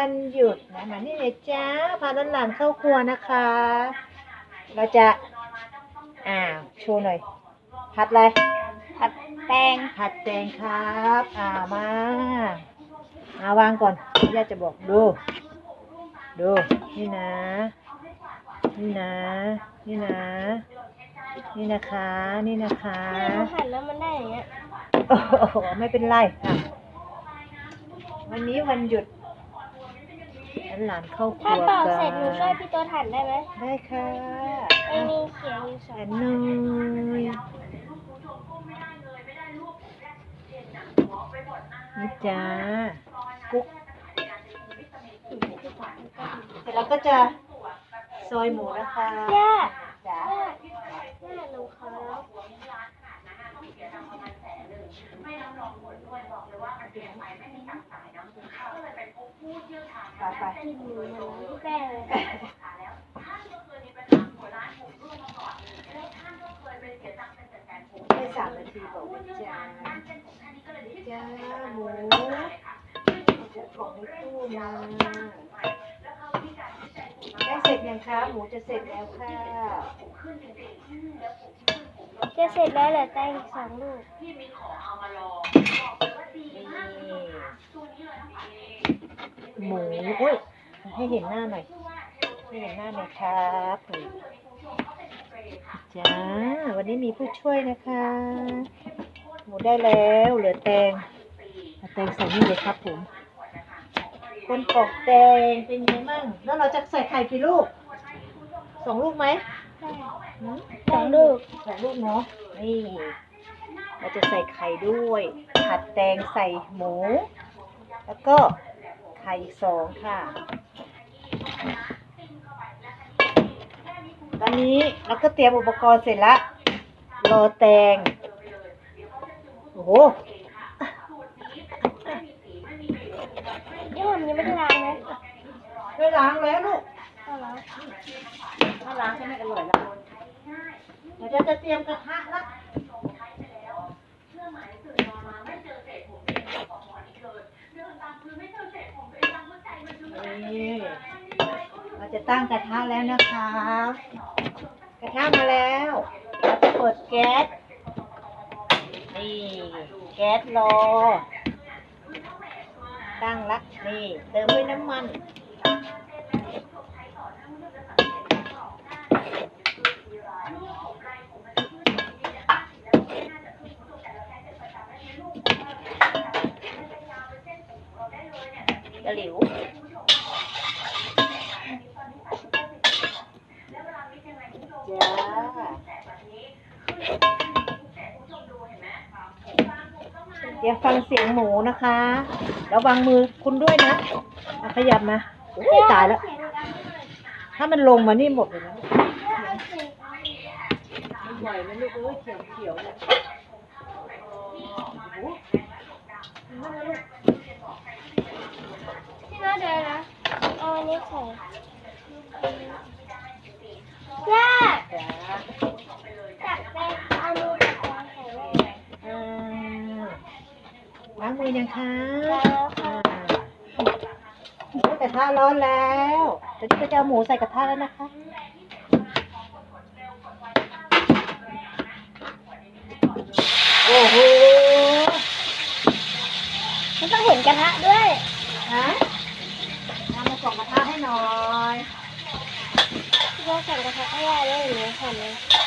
วันหยุดนะมานี่เลยจ้าพาหลานๆเข้าครัวนะคะ เราจะอ่าโชว์หน่อย ผัดอะไรผัดแตงผัดแตงครับอ่ามามาวางก่อนย่าจะบอกดู ดู นี่นะ นี่นะ นี่นะ นี่นะคะ นี่นะคะที่เราหั่นแล้วมันได้อย่างเงี้ย โอ้โหไม่เป็นไรอะวันนี้วันหยุด หลานๆเข้าคถ้ารัวตอกกัเสร็จหนูช่วยนพี่ตัวหั่นได้ไหมได้ค่ะไอ้นี่เขียงอยู่สอแอนงนอยนี่จ้ากุ๊กเสร็จแล้วก็จะซอยหมูนะคะย่าจ้าย่าย่าหนูขอแล้ว ไปไปกินหมูมันนะพี่แป้งเลยให้สามนาทีบอกว่าจ้าจ้าหมูจะของในตู้มาใกล้เสร็จยังคะหมูจะเสร็จแล้วค่ะจะเสร็จแล้วเหลือแตงอีกสองลูกนี่ หมูอุ้ยให้เห็นหน้าหน่อยให้เห็นหน้าหน่อยครับนี่จ้าวันนี้มีผู้ช่วยนะคะ หมูได้แล้วเหลือแตงเอาแตงใส่นี่เลยครับผมคนปอกแตงเป็นไงมั่งแล้วเราจะใส่ไข่กี่ลูกสองลูกไหมหืมสองลูกสองลูกเนาะนี่เราจะใส่ไข่ด้วย ผัดแตงใส่หมู แล้วก็ไข่อีกสองค่ะ ตอนนี้เราก็เตรียมอุปกรณ์เสร็จละรอแตง โอ้โหนี่ผมยังไม่ได้ล้างนะไม่ล้างแล้วลูกเอาแล้วถ้าล้างจะไม่อร่อยแล้วเดี๋ยวเราจะเตรียมกระทะละ นี่เราจะตั้งกระทะแล้วนะคะ กระทะมาแล้วเราจะเปิดแก๊ส นี่ แก๊สรอ ตั้งละนี่ เติมด้วยน้ำมันตะหลิว จ้าเดี๋ยวฟังเสียงหมูนะคะแล้ววางมือคุณด้วยนะอะขยับมาโอ้ยตายแล้ว ถ้ามันลงมานี่หมดเลยนะมันใหญ่ไหมลูกเอ้ยเขียวเขียวๆเนี่ยโอ้โหนั่นนะลูกที่น่าเดินนะเอาอันนี้ใส่ ย่จับแตงเอามือจับแตงใส่ไว้อ่าล้างมือยังคะแล้วค่ะอ่ากระทะร้อนแล้วเดี๋ยวจะเอาหมูใส่กระทะแล้วนะคะโอ้โหมันต้องเห็นกระทะด้วยฮะนำมาส่งกระทะให้หน่อย ก็สั่งกระทะให้ย่าด้วยหนูหั่นเลย